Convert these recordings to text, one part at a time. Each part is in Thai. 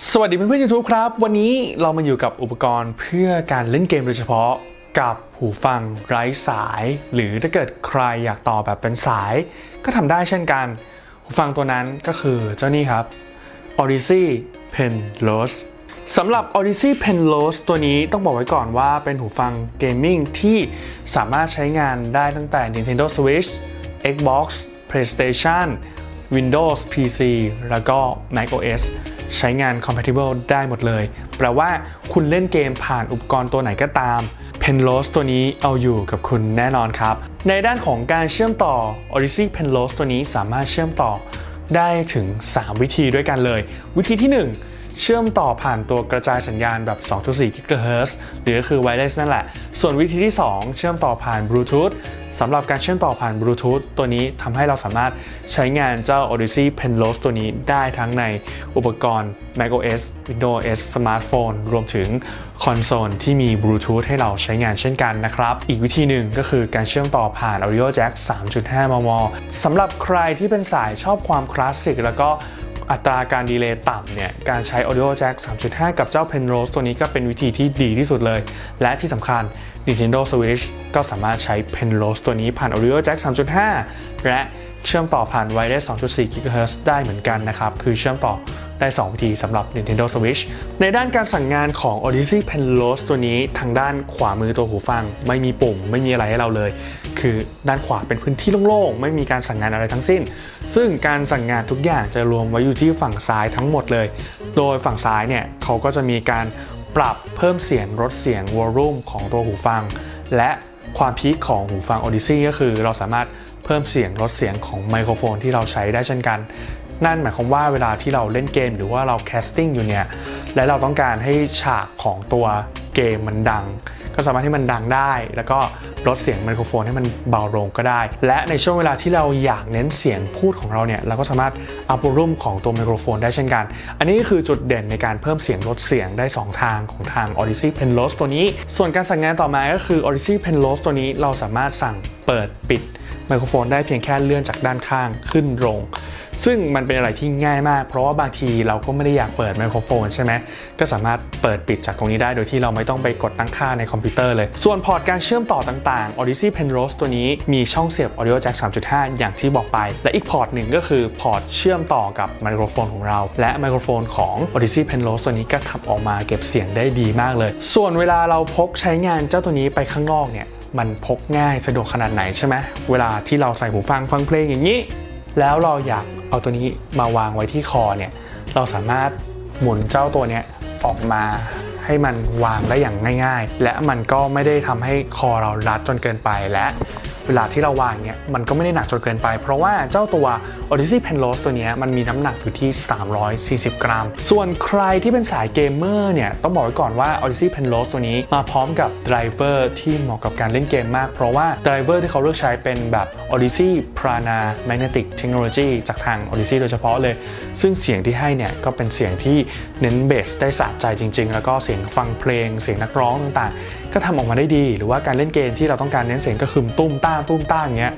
สวัสดีเพื่อนๆ YouTube ครับ วันนี้เรามาอยู่กับอุปกรณ์เพื่อการเล่นเกมโดยเฉพาะกับหูฟังไร้สาย หรือถ้าเกิดใครอยากต่อแบบเป็นสาย ก็ทำได้เช่นกัน หูฟังตัวนั้นก็คือเจ้านี่ครับ Odyssey Pen Los สำหรับ Odyssey Pen Los ตัวนี้ต้องบอกไว้ก่อนว่าเป็นหูฟังเกมมิ่งที่สามารถใช้งานได้ตั้งแต่ Nintendo Switch Xbox PlayStation Windows PC แล้วก็ macOS ใช้งาน compatible ได้หมดเลย แปลว่าคุณเล่นเกมผ่านอุปกรณ์ตัวไหนก็ตาม Penlos ตัวนี้เอาอยู่กับคุณแน่นอนครับ ในด้านของการเชื่อมต่อ Odyssey Penlos ตัวนี้สามารถเชื่อมต่อได้ถึง 3 วิธีด้วยกันเลย วิธีที่ 1 เชื่อมต่อผ่านตัวกระจายสัญญาณแบบ 2.4 GHz หรือก็คือ wireless นั่นแหละ ส่วนวิธีที่ 2 เชื่อมต่อผ่าน Bluetooth สำหรับการเชื่อมต่อผ่าน Bluetooth ตัวนี้ทำให้เราสามารถใช้งานเจ้า Odyssey Penlos ตัวนี้ได้ทั้งในอุปกรณ์ macOS Windows OS สมาร์ทโฟนรวมถึงคอนโซลที่มี Bluetooth ให้เราใช้งานเช่นกันนะครับ อีกวิธีหนึ่งก็คือการเชื่อมต่อผ่าน Audio Jack 3.5 มม สำหรับใครที่เป็นสายชอบความคลาสสิกแล้วก็ อัตราการดีเลย์ต่ำเนี่ยการใช้ Audio Jack 3.5 กับเจ้า Penrose ตัวนี้ก็เป็นวิธีที่ดีที่สุดเลย และที่สำคัญ Nintendo Switch ก็สามารถใช้ Penrose ตัวนี้ผ่าน Audio Jack 3.5 และเชื่อมต่อผ่าน Wireless 2.4 GHz ได้เหมือนกันนะครับ คือเชื่อมต่อได้ 2 วิธีสำหรับ Nintendo Switch ในด้านการสั่งงานของ Odyssey Penrose ตัวนี้ทางด้านขวามือตัวหูฟัง ไม่มีปุ่ม ไม่มีอะไรให้เราเลย คือด้านขวาเป็นพื้นที่โล่งๆ ไม่มีการสั่งงานอะไรทั้งสิ้น ซึ่งการสั่งงานทุกอย่างจะรวมไว้อยู่ที่ฝั่งซ้ายทั้งหมดเลย โดยฝั่งซ้ายเนี่ยเขาก็จะมีการปรับเพิ่มเสียงลดเสียงวอลลุ่มของตัวหูฟัง และความพีคของหูฟัง Odyssey ก็คือเราสามารถเพิ่มเสียงลดเสียงของไมโครโฟนที่เราใช้ได้เช่นกัน นั่นหมายความว่าเวลาที่เราเล่นเกมหรือว่าเราแคสติ้งอยู่เนี่ยและเราต้องการให้ฉากของตัวเกมมันดัง ก็สามารถให้มันดังได้ แล้วก็ลดเสียงไมโครโฟนให้มันเบาลงก็ได้ และในช่วงเวลาที่เราอยากเน้นเสียงพูดของเราเนี่ยเราก็สามารถอัพวอลุ่มของตัวไมโครโฟนได้เช่นกัน อันนี้คือจุดเด่นในการเพิ่มเสียงลดเสียงได้ 2 ทางของทาง Odyssey Penrose ตัวนี้ ส่วนการสั่งงานต่อมาก็คือ Odyssey Penrose ตัวนี้เราสามารถสั่งเปิดปิด ไมโครโฟนได้เพียงแค่เลื่อนจากด้านข้างขึ้นลง ซึ่งมันเป็นอะไรที่ง่ายมาก เพราะว่าบางทีเราก็ไม่ได้อยากเปิดไมโครโฟนใช่ไหมก็สามารถเปิดปิดจากตรงนี้ได้โดยที่เราไม่ต้องไปกดตั้งค่าในคอมพิวเตอร์เลย ส่วนพอร์ตการเชื่อมต่อต่างๆ Odyssey Penrose ตัวนี้มีช่องเสียบ Audio Jack 3.5 อย่างที่บอกไป และอีกพอร์ตหนึ่งก็คือพอร์ตเชื่อมต่อกับไมโครโฟนของเรา และไมโครโฟนของ Odyssey Penrose ตัวนี้ก็ทำออกมาเก็บเสียงได้ดีมากเลย ส่วนเวลาเราพกใช้งานเจ้าตัวนี้ไปข้างนอกเนี่ย มันพกง่ายสะดวกขนาดไหนใช่ไหมเวลาที่เราใส่หูฟังฟังเพลงอย่างนี้ แล้วเราอยากเอาตัวนี้มาวางไว้ที่คอเนี่ยเราสามารถหมุนเจ้าตัวเนี้ยออกมาให้มันวางได้อย่างง่าย ๆ และมันก็ไม่ได้ทำให้คอเรารัดจนเกินไปและเวลาที่เราวางเนี่ยมันก็ไม่ได้หนักจนเกินไป เพราะว่าเจ้าตัว Odyssey Penrose ตัวนี้มันมีน้ำหนักอยู่ที่ 340 กรัม ส่วนใครที่เป็นสายเกมเมอร์เนี่ยต้องบอกไว้ก่อนว่า Odyssey Penrose ตัวนี้มาพร้อมกับไดรเวอร์ที่เหมาะกับการเล่นเกมมาก เพราะว่าไดรเวอร์ที่เขาเลือกใช้เป็นแบบ Odyssey Prana Magnetic Technology จากทาง Odyssey โดยเฉพาะเลย ซึ่งเสียงที่ให้เนี่ยก็เป็นเสียงที่เน้นเบสได้สะใจจริง ๆ แล้วก็เสียงฟังเพลง เสียงนักร้องต่างๆ ก็ทำออกมาได้ดี หรือว่าการเล่นเกมที่เราต้องการเน้นเสียงก็คือตุ้มต้ามตุ้มต้ามอย่างเงี้ย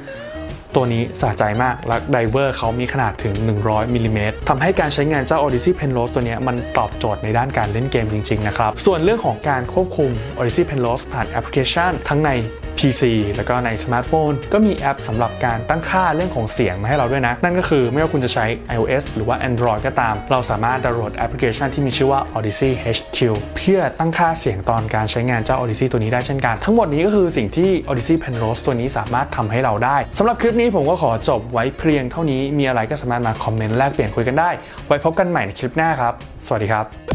ตัวนี้สะใจมากและไดเวอร์เขามีขนาดถึง 100มิลลิเมตรทำให้การใช้งานเจ้า Odyssey Penrose ตัวนี้มันตอบโจทย์ในด้านการเล่นเกมจริง ๆ นะครับ ส่วนเรื่องของการควบคุม Odyssey Penrose ผ่านแอปพลิเคชันทั้งใน PC แล้วก็ในสมาร์ทโฟน ก็มีแอปสำหรับการตั้งค่าเรื่องของเสียงมาให้เราด้วยนะ นั่นก็คือไม่ว่าคุณจะใช้ iOS หรือว่า Android ก็ตาม เราสามารถดาวน์โหลดแอปพลิเคชันที่มีชื่อว่า Odyssey HQ เพื่อตั้งค่าเสียงตอนการใช้งานเจ้า Odyssey ตัวนี้ได้เช่นกัน ทั้งหมดนี้ก็คือสิ่งที่ Odyssey Penrose ตัวนี้สามารถทำให้เราได้สำหรับคลิปนี้ผมก็ขอจบไว้เพียงเท่านี้มีอะไรก็สามารถมาคอมเมนต์แลกเปลี่ยนคุยกันได้ ไว้พบกันใหม่ในคลิปหน้าครับ สวัสดีครับ